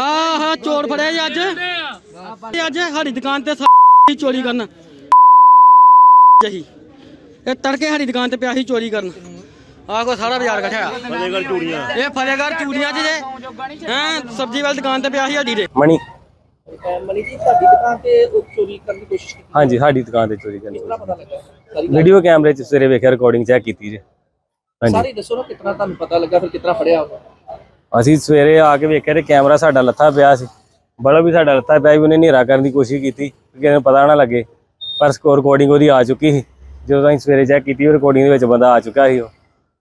ਆਹ ਚੋਰ ਫੜਿਆ ਜੀ ਅੱਜ। ਅੱਜ ਸਾਡੀ ਦੁਕਾਨ ਤੇ ਸਾਡੀ ਚੋਰੀ ਕਰਨ। ਜਹੀ ਇਹ ਤੜਕੇ ਸਾਡੀ ਦੁਕਾਨ ਤੇ ਪਿਆ ਸੀ ਚੋਰੀ ਕਰਨ। ਆਹ ਕੋ ਸਾਰਾ ਬਾਜ਼ਾਰ ਇਕੱਠਾ ਫਤਿਹਗੜ੍ਹ ਚੂੜੀਆਂ। ਇਹ ਫਤਿਹਗੜ੍ਹ ਚੂੜੀਆਂ 'ਚ ਜੇ। ਹੈਂ ਸਬਜ਼ੀ ਵਾਲੀ ਦੁਕਾਨ ਤੇ ਪਿਆ ਸੀ ਸਾਡੀ ਦੇ। ਮਣੀ। ਮਨੀ ਜੀ ਤੁਹਾਡੀ ਦੁਕਾਨ ਤੇ ਉਹ ਚੋਰੀ ਕਰਨ ਦੀ ਕੋਸ਼ਿਸ਼ ਕੀਤੀ। ਹਾਂਜੀ ਸਾਡੀ ਦੁਕਾਨ ਤੇ ਚੋਰੀ ਕਰਨੀ ਕਿੰਨਾ ਪਤਾ ਲੱਗਾ? ਸਾਰੀ ਗੱਲ ਵੀਡੀਓ ਕੈਮਰੇ 'ਚ ਸਵੇਰੇ ਵੇਖਿਆ ਰਿਕਾਰਡਿੰਗ ਚੈੱਕ ਕੀਤੀ ਜੀ। ਹਾਂਜੀ। ਸਾਰੀ ਦੱਸੋ ਨਾ ਕਿਤਨਾ ਤੁਹਾਨੂੰ ਪਤਾ ਲੱਗਾ ਫਿਰ ਕਿਤਨਾ ਫੜਿਆ ਹੋਗਾ ਅਸੀਂ ਸਵੇਰੇ ਆ ਕੇ ਵੇਖਿਆ ਤੇ ਕੈਮਰਾ ਸਾਡਾ ਲੱਥਾ ਪਿਆ ਸੀ। ਬੜਾ ਵੀ ਸਾਡਾ ਲੱਥਾ ਪਿਆ ਵੀ ਉਹਨੇ ਹਨੇਰਾ ਕਰਨ ਦੀ ਕੋਸ਼ਿਸ਼ ਕੀਤੀ ਕਿ ਕਿਸੇ ਨੂੰ ਪਤਾ ਨਾ ਲੱਗੇ। ਪਰ ਸਕੋਰ ਰਿਕਾਰਡਿੰਗ ਉਹਦੀ ਆ ਚੁੱਕੀ ਸੀ। ਜਦੋਂ ਅਸੀਂ ਸਵੇਰੇ ਚੈੱਕ ਕੀਤੀ, ਉਹ ਰਿਕਾਰਡਿੰਗ ਦੇ ਵਿੱਚ ਬੰਦਾ ਆ ਚੁੱਕਾ ਸੀ ਉਹ।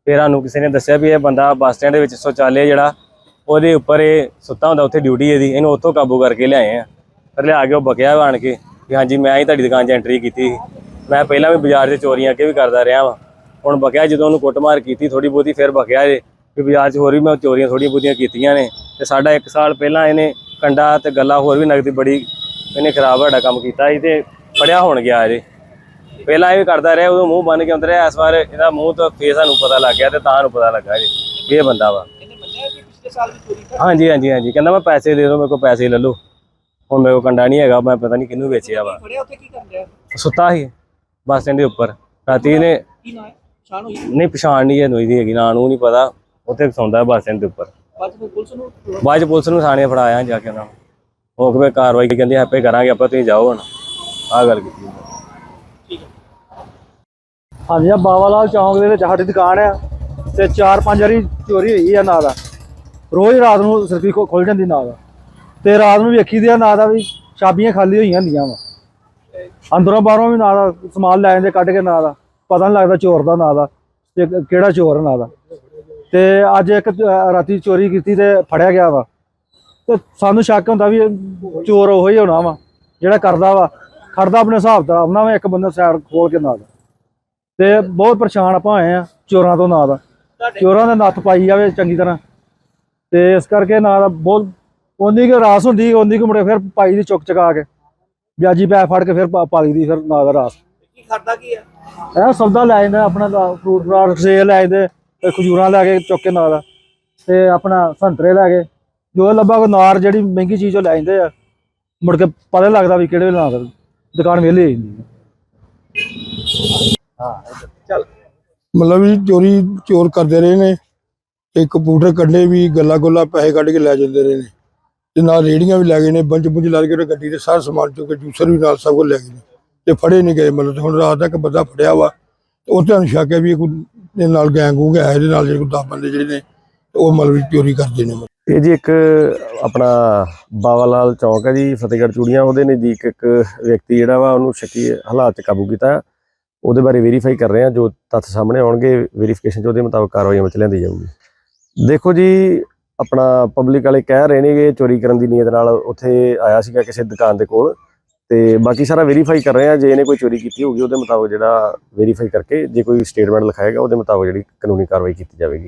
ਫਿਰ ਸਾਨੂੰ ਕਿਸੇ ਨੇ ਦੱਸਿਆ ਵੀ ਇਹ ਬੰਦਾ ਬੱਸ ਸਟੈਂਡ ਦੇ ਵਿੱਚ ਸ਼ੌਚਾਲਿਆ ਜਿਹੜਾ, ਉਹਦੇ ਉੱਪਰ ਇਹ ਸੁੱਤਾ ਹੁੰਦਾ, ਉੱਥੇ ਡਿਊਟੀ ਇਹਦੀ। ਇਹਨੂੰ ਉੱਥੋਂ ਕਾਬੂ ਕਰਕੇ ਲਿਆਏ ਆ। ਫਿਰ ਲਿਆ ਕੇ ਉਹ ਬਕਿਆ ਆਣ ਕੇ ਕਿ ਹਾਂਜੀ, ਮੈਂ ਹੀ ਤੁਹਾਡੀ ਦੁਕਾਨ 'ਚ ਐਂਟਰੀ ਕੀਤੀ ਸੀ। ਮੈਂ ਪਹਿਲਾਂ ਵੀ ਬਾਜ਼ਾਰ 'ਚ ਚੋਰੀਆਂ ਅੱਗੇ ਵੀ ਕਰਦਾ ਰਿਹਾ ਵਾਂ। ਹੁਣ ਬਕਿਆ ਜਦੋਂ ਉਹਨੂੰ ਕੁੱਟਮਾਰ ਕੀਤੀ ਥੋੜੀ ਬਹੁਤੀ ਫਿਰ ਬਕਿਆ ਜੇ। ਕਿ ਬਾਜ਼ਾਰ 'ਚ ਹੋਰ ਵੀ ਮੈਂ ਚੋਰੀਆਂ ਥੋੜੀਆਂ ਬਹੁਤੀਆਂ ਕੀਤੀਆਂ ਨੇ ਤੇ ਸਾਡਾ 1 ਸਾਲ ਪਹਿਲਾਂ ਇਹਨੇ ਕੰਡਾ ਤੇ ਗੱਲਾ ਹੋਰ ਵੀ ਨਗਦੀ ਬੜੀ ਇਹਨੇ ਖਰਾਬ ਸਾਡਾ ਕੰਮ ਕੀਤਾ ਸੀ ਤੇ ਫੜਿਆ ਹੋਣ ਗਿਆ ਜੇ ਪਹਿਲਾਂ ਇਹ ਵੀ ਕਰਦਾ ਰਿਹਾ ਉਦੋਂ ਮੂੰਹ ਬੰਨ ਕੇ ਅੰਦਰ ਰਿਹਾ ਇਸ ਵਾਰ ਇਹਦਾ ਮੂੰਹ ਤੋਂ ਫੇਸ ਸਾਨੂੰ ਪਤਾ ਲੱਗ ਗਿਆ ਤੇ ਤਾਂ ਨੂੰ ਪਤਾ ਲੱਗਾ ਜੀ ਵੀ ਇਹ ਬੰਦਾ ਵਾ। ਵੀ ਹਾਂਜੀ ਹਾਂਜੀ ਹਾਂਜੀ ਕਹਿੰਦਾ ਮੈਂ ਪੈਸੇ ਦੇ ਦਿਓ ਮੇਰੇ ਕੋਲ ਪੈਸੇ ਲੈ ਲਓ। ਹੁਣ ਮੇਰੇ ਕੋਲ ਕੰਡਾ ਨਹੀਂ ਹੈਗਾ ਮੈਂ ਪਤਾ ਨਹੀਂ ਕਿਹਨੂੰ ਵੇਚਿਆ ਵਾ। ਸੁੱਤਾ ਸੀ ਬੱਸ ਸਟੈਂਡ ਦੇ ਉੱਪਰ। ਰਾਤੀ ਨਾ ਨਹੀਂ ਪਛਾਣ ਨਹੀਂ ਇਹਨੂੰ ਇਹਦੀ ਹੈਗੀ ਨਾਂ ਨੂੰ ਨਹੀਂ ਪਤਾ। ਉੱਥੇ ਸੌਂਦਾ ਬੱਸ ਸਟੈਂਡ ਦੇ ਉੱਪਰ। ਬਾਅਦ ਪੁਲਿਸ ਨੂੰ ਬਾਅਦ ਚ ਪੁਲਿਸ ਨੂੰ ਥਾਣੇ ਫੜਾਇਆ ਜਾ ਕੇ ਉਹਨਾਂ ਨੂੰ। ਉਹ ਕਿਵੇਂ ਕਾਰਵਾਈ ਕਹਿੰਦੇ ਆਪੇ ਕਰਾਂਗੇ ਆਪਾਂ ਤੁਸੀਂ ਜਾਓ ਹੁਣ। ਆਹ ਗੱਲ ਕੀਤੀ ਹਾਂਜੀ ਆ ਬਾਵਾ ਲਾਲ ਚੌਂਕ ਦੇ ਵਿੱਚ ਸਾਡੀ ਦੁਕਾਨ ਆ ਤੇ ਚਾਰ ਪੰਜ ਵਾਰੀ ਚੋਰੀ ਹੋਈ ਆ ਨਾਲ। ਰੋਜ਼ ਰਾਤ ਨੂੰ ਸਰਫੀ ਖੁੱਲ ਜਾਂਦੀ ਨਾਲ। ਤੇ ਰਾਤ ਨੂੰ ਵੇਖੀ ਦੀ ਆ ਨਾਲ ਦਾ ਵੀ ਚਾਬੀਆਂ ਖਾਲੀ ਹੋਈਆਂ ਹੁੰਦੀਆਂ ਵਾ। ਅੰਦਰੋਂ ਬਾਹਰੋਂ ਵੀ ਨਾਲ ਦਾ ਸਮਾਨ ਲੈ ਜਾਂਦੇ ਕੱਢ ਕੇ ਨਾਲ ਦਾ ਪਤਾ ਨਹੀਂ ਲੱਗਦਾ ਚੋਰ ਦਾ ਨਾਲ ਦਾ ਤੇ ਕਿਹੜਾ ਚੋਰ ਨਾਲ ਦਾ ਤੇ ਅੱਜ ਇੱਕ ਰਾਤੀ ਚੋਰੀ ਕੀਤੀ ਤੇ ਫੜਿਆ ਗਿਆ ਵਾ। ਤੇ ਸਾਨੂੰ ਸ਼ੱਕ ਹੁੰਦਾ ਵੀ ਚੋਰ ਉਹੀ ਹੋਣਾ ਵਾ ਜਿਹੜਾ ਕਰਦਾ ਵਾ। ਖੜਦਾ ਆਪਣੇ ਹਿਸਾਬ ਦਾ ਆਪਣਾ ਵਾ ਇੱਕ ਬੰਦਾ ਸਾਈਡ ਖੋਲ ਕੇ ਨਾਲ। ਤੇ ਬਹੁਤ ਪਰੇਸ਼ਾਨ ਆਪਾਂ ਹੋਏ ਆ ਚੋਰਾਂ ਤੋਂ ਨਾਂ ਦਾ ਚੋਰਾਂ ਦੇ ਨੱਥ ਪਾਈ ਜਾਵੇ ਚੰਗੀ ਤਰ੍ਹਾਂ। ਤੇ ਇਸ ਕਰਕੇ ਨਾਂ ਦਾ ਬਹੁਤ ਉਨੀ ਕੁ ਰਾਸ ਹੁੰਦੀ ਉਨੀ ਕੁ ਮੁੜੇ ਫਿਰ ਪਾਈ ਦੀ ਚੁੱਕ ਚਕਾ ਕੇ। ਵਿਆਜੀ ਪੈ ਫੜ ਕੇ ਫਿਰ ਪਾ- ਪਾ ਲਈ ਦੀ ਫਿਰ ਨਾਂ ਦਾ ਰਾਸ। ਕੀ ਕਰਦਾ ਕੀ ਹੈ ਇਹ ਸੌਦਾ ਲੈ ਜਾਂਦਾ ਆਪਣਾ ਫਰੂਟ ਫਰਾਟ ਸੇਲ ਲੈ ਜਾਂਦੇ ਤੇ ਖਜੂਰਾਂ ਲੈ ਕੇ ਚੁੱਕ ਕੇ ਨਾਂ ਤੇ ਆਪਣਾ ਸੰਤਰੇ ਲੈ ਕੇ ਜੋ ਲੱਭਾ ਕੋ ਨਾਰ ਜਿਹੜੀ ਮਹਿੰਗੀ ਚੀਜ਼ ਉਹ ਲੈ ਜਾਂਦੇ ਆ। ਮੁੜ ਕੇ ਪਤਾ ਲੱਗਦਾ ਵੀ ਕਿਹੜੇ ਵੇਲੇ ਨਾਂ ਦੁਕਾਨ ਵਿਹਲੀ ਹੋ ਜਾਂਦੀ ਹੈ ਮਤਲਬ ਵੀ ਚੋਰੀ, ਚੋਰ ਕਰਦੇ ਰਹੇ ਨੇ। ਤੇ ਕੰਪਿਊਟਰ ਕੱਢੇ ਵੀ, ਗੱਲਾਂ ਗੁੱਲਾਂ ਪੈਸੇ ਕੱਢ ਕੇ ਲੈ ਜਾਂਦੇ ਰਹੇ ਨੇ। ਤੇ ਨਾਲ ਰੇੜੀਆਂ ਵੀ ਲੈ ਗਏ ਨੇ, ਬੰਚ ਬੁੰਜ ਲਾ ਕੇ ਗੱਡੀ ਦੇ ਸਾਰਾ ਸਮਾਨ ਚੁੱਕ ਕੇ ਜੂਸਰ ਵੀ ਨਾਲ ਸਭ ਕੁਝ ਲੈ ਗਏ ਨੇ। ਤੇ ਫੜੇ ਨਹੀਂ ਗਏ, ਮਤਲਬ ਤੇ ਹੁਣ ਰਾਤ ਤੱਕ ਬੰਦਾ ਫੜਿਆ ਵਾ। ਤੇ ਉਹ ਤੁਹਾਨੂੰ ਸ਼ੱਕ ਵੀ ਕੋਈ ਇਹਦੇ ਨਾਲ ਗੈਂਗ ਹੋ ਗਿਆ ਇਹਦੇ ਨਾਲ ਜਿਹੜੇ ਕੋਈ ਦਸ ਬੰਦੇ ਜਿਹੜੇ ਨੇ, ਉਹ ਮਤਲਬ ਚੋਰੀ ਕਰਦੇ ਨੇ ਇਹ ਜੀ ਇੱਕ ਆਪਣਾ ਬਾਵਾ ਲਾਲ ਚੌਂਕ ਹੈ ਜੀ, ਫਤਿਹਗੜ੍ਹ ਚੂੜੀਆਂ, ਉਹਦੇ ਨਜ਼ਦੀਕ ਇੱਕ ਵਿਅਕਤੀ ਜਿਹੜਾ ਵਾ, ਉਹਨੂੰ ਸ਼ੱਕੀ ਹਾਲਾਤ 'ਚ ਕਾਬੂ ਕੀਤਾ। ਉਹਦੇ ਬਾਰੇ ਵੈਰੀਫਾਈ ਕਰ ਰਹੇ ਹਾਂ, ਜੋ ਤੱਥ ਸਾਹਮਣੇ ਆਉਣਗੇ ਵੈਰੀਫਿਕੇਸ਼ਨ 'ਚ ਉਹਦੇ ਮੁਤਾਬਕ ਕਾਰਵਾਈ ਅਮਲ 'ਚ ਲਿਆਂਦੀ ਜਾਊਗੀ। ਦੇਖੋ ਜੀ, ਆਪਣਾ ਪਬਲਿਕ ਵਾਲੇ ਕਹਿ ਰਹੇ ਨੇ ਚੋਰੀ ਕਰਨ ਦੀ ਨੀਅਤ ਨਾਲ ਉੱਥੇ ਆਇਆ ਸੀਗਾ ਕਿਸੇ ਦੁਕਾਨ ਦੇ ਕੋਲ। ਤੇ ਬਾਕੀ ਸਾਰਾ ਵੈਰੀਫਾਈ ਕਰ ਰਹੇ ਹਾਂ ਜੇ ਇਹਨੇ ਕੋਈ ਚੋਰੀ ਕੀਤੀ ਹੋਊਗੀ, ਉਹਦੇ ਮੁਤਾਬਕ ਜਿਹੜਾ ਵੈਰੀਫਾਈ ਕਰਕੇ, ਜੇ ਕੋਈ ਸਟੇਟਮੈਂਟ ਲਿਖਾਏਗਾ ਉਹਦੇ ਮੁਤਾਬਕ ਜਿਹੜੀ ਕਾਨੂੰਨੀ ਕਾਰਵਾਈ ਕੀਤੀ ਜਾਵੇਗੀ।